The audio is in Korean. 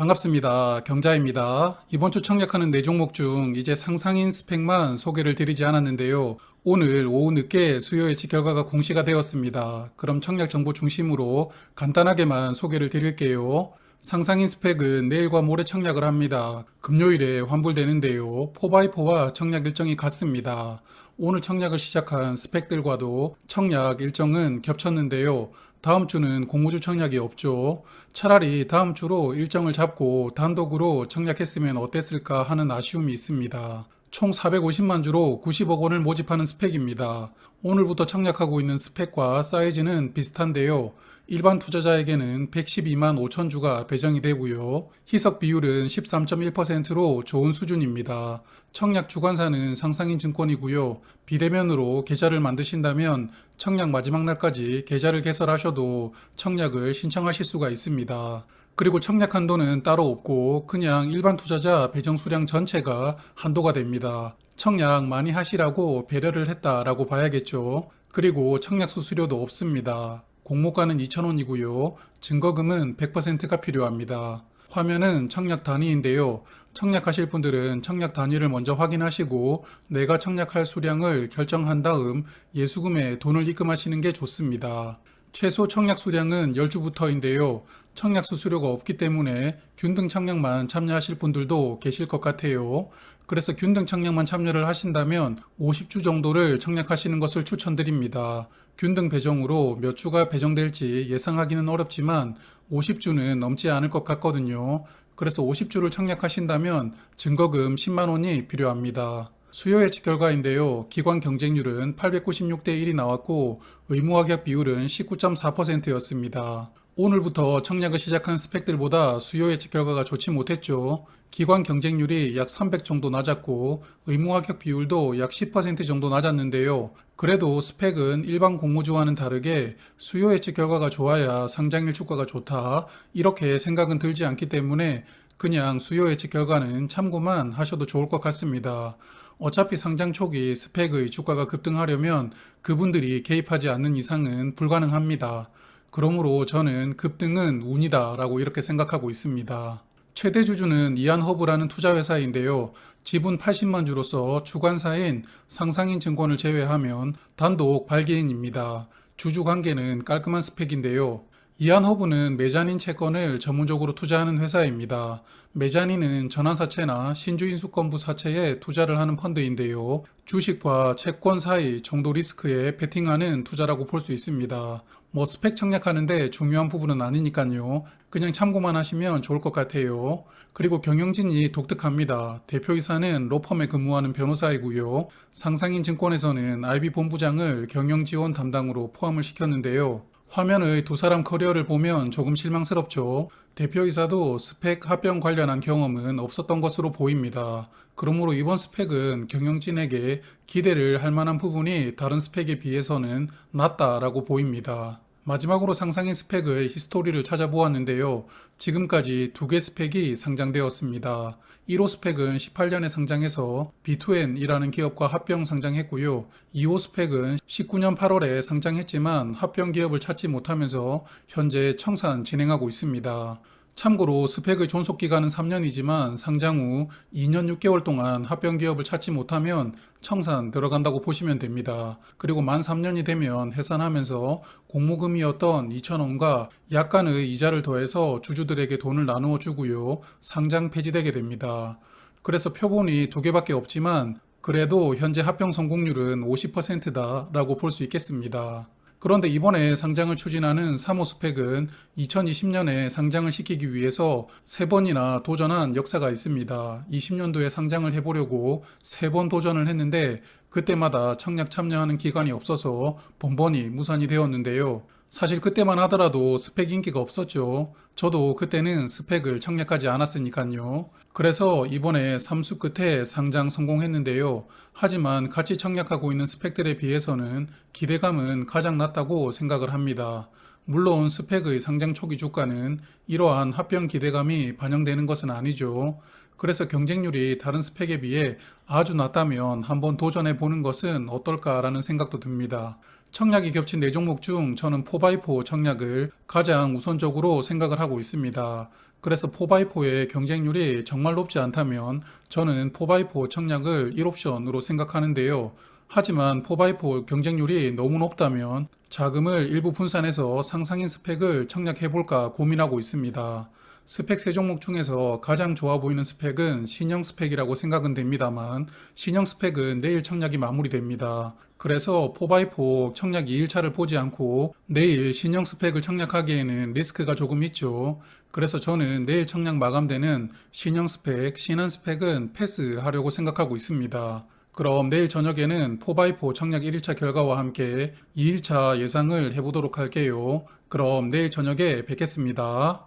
반갑습니다. 경자입니다. 이번 주 청약하는 네 종목 중 이제 상상인 스펙만 소개를 드리지 않았는데요. 오늘 오후 늦게 수요 예측 결과가 공시가 되었습니다. 그럼 청약 정보 중심으로 간단하게만 소개를 드릴게요. 상상인 스펙은 내일과 모레 청약을 합니다. 금요일에 환불되는데요. 4x4와 청약 일정이 같습니다. 오늘 청약을 시작한 스펙들과도 청약 일정은 겹쳤는데요. 다음 주는 공모주 청약이 없죠. 차라리 다음 주로 일정을 잡고 단독으로 청약했으면 어땠을까 하는 아쉬움이 있습니다. 총 450만 주로 90억 원을 모집하는 스펙입니다. 오늘부터 청약하고 있는 스펙과 사이즈는 비슷한데요. 일반 투자자에게는 112만 5천 주가 배정이 되고요. 희석 비율은 13.1%로 좋은 수준입니다. 청약 주관사는 상상인 증권이고요. 비대면으로 계좌를 만드신다면 청약 마지막 날까지 계좌를 개설하셔도 청약을 신청하실 수가 있습니다. 그리고 청약 한도는 따로 없고 그냥 일반 투자자 배정 수량 전체가 한도가 됩니다. 청약 많이 하시라고 배려를 했다라고 봐야겠죠. 그리고 청약 수수료도 없습니다. 공모가는 2,000원이고요. 증거금은 100%가 필요합니다. 화면은 청약 단위인데요. 청약하실 분들은 청약 단위를 먼저 확인하시고 내가 청약할 수량을 결정한 다음 예수금에 돈을 입금하시는 게 좋습니다. 최소 청약 수량은 10주부터인데요. 청약 수수료가 없기 때문에 균등 청약만 참여하실 분들도 계실 것 같아요. 그래서 균등 청약만 참여를 하신다면 50주 정도를 청약하시는 것을 추천드립니다. 균등 배정으로 몇 주가 배정될지 예상하기는 어렵지만 50주는 넘지 않을 것 같거든요. 그래서 50주를 청약하신다면 증거금 10만 원이 필요합니다. 수요 예측 결과인데요. 기관 경쟁률은 896대 1이 나왔고 의무합격 비율은 19.4%였습니다. 오늘부터 청약을 시작한 스펙들보다 수요 예측 결과가 좋지 못했죠. 기관 경쟁률이 약 300 정도 낮았고 의무 합격 비율도 약 10% 정도 낮았는데요. 그래도 스펙은 일반 공모주와는 다르게 수요 예측 결과가 좋아야 상장일 주가가 좋다. 이렇게 생각은 들지 않기 때문에 그냥 수요 예측 결과는 참고만 하셔도 좋을 것 같습니다. 어차피 상장 초기 스펙의 주가가 급등하려면 그분들이 개입하지 않는 이상은 불가능합니다. 그러므로 저는 급등은 운이다 라고 이렇게 생각하고 있습니다. 최대 주주는 이안허브라는 투자회사인데요. 지분 80만 주로서 주관사인 상상인 증권을 제외하면 단독 발기인입니다. 주주 관계는 깔끔한 스펙인데요. 이안허브는 메자닌 채권을 전문적으로 투자하는 회사입니다. 메자닌은 전환사채나 신주인수권부 사채에 투자를 하는 펀드인데요. 주식과 채권 사이 정도 리스크에 베팅하는 투자라고 볼 수 있습니다. 뭐 스펙 청약하는데 중요한 부분은 아니니까요. 그냥 참고만 하시면 좋을 것 같아요. 그리고 경영진이 독특합니다. 대표이사는 로펌에 근무하는 변호사이고요. 상상인 증권에서는 IB 본부장을 경영지원 담당으로 포함을 시켰는데요. 화면의 두 사람 커리어를 보면 조금 실망스럽죠. 대표이사도 스펙 합병 관련한 경험은 없었던 것으로 보입니다. 그러므로 이번 스펙은 경영진에게 기대를 할 만한 부분이 다른 스펙에 비해서는 낮다라고 보입니다. 마지막으로 상상인 스펙의 히스토리를 찾아보았는데요. 지금까지 두 개 스펙이 상장되었습니다. 1호 스펙은 18년에 상장해서 B2N이라는 기업과 합병 상장했고요. 2호 스펙은 19년 8월에 상장했지만 합병 기업을 찾지 못하면서 현재 청산 진행하고 있습니다. 참고로 스펙의 존속 기간은 3년이지만 상장 후 2년 6개월 동안 합병 기업을 찾지 못하면 청산 들어간다고 보시면 됩니다. 그리고 만 3년이 되면 해산하면서 공모금이었던 2,000원과 약간의 이자를 더해서 주주들에게 돈을 나누어 주고요. 상장 폐지되게 됩니다. 그래서 표본이 두 개밖에 없지만 그래도 현재 합병 성공률은 50%다 라고 볼 수 있겠습니다. 그런데 이번에 상장을 추진하는 3호 스펙은 2020년에 상장을 시키기 위해서 세 번이나 도전한 역사가 있습니다. 20년도에 상장을 해보려고 세 번 도전을 했는데 그때마다 청약 참여하는 기관이 없어서 번번이 무산이 되었는데요. 사실 그때만 하더라도 스펙 인기가 없었죠. 저도 그때는 스펙을 청약하지 않았으니까요. 그래서 이번에 삼수 끝에 상장 성공했는데요. 하지만 같이 청약하고 있는 스펙들에 비해서는 기대감은 가장 낮다고 생각을 합니다. 물론 스펙의 상장 초기 주가는 이러한 합병 기대감이 반영되는 것은 아니죠. 그래서 경쟁률이 다른 스펙에 비해 아주 낮다면 한번 도전해 보는 것은 어떨까라는 생각도 듭니다. 청약이 겹친 네 종목 중 저는 4x4 청약을 가장 우선적으로 생각을 하고 있습니다. 그래서 4x4의 경쟁률이 정말 높지 않다면 저는 4x4 청약을 1옵션으로 생각하는데요. 하지만 4x4 경쟁률이 너무 높다면 자금을 일부 분산해서 상상인 스펙을 청약해볼까 고민하고 있습니다. 스펙 세 종목 중에서 가장 좋아 보이는 스펙은 신형 스펙이라고 생각은 됩니다만 신형 스펙은 내일 청약이 마무리됩니다. 그래서 4x4 청약 2일차를 보지 않고 내일 신형 스펙을 청약하기에는 리스크가 조금 있죠. 그래서 저는 내일 청약 마감되는 신형 스펙, 신한 스펙은 패스하려고 생각하고 있습니다. 그럼 내일 저녁에는 4x4 청약 1일차 결과와 함께 2일차 예상을 해보도록 할게요. 그럼 내일 저녁에 뵙겠습니다.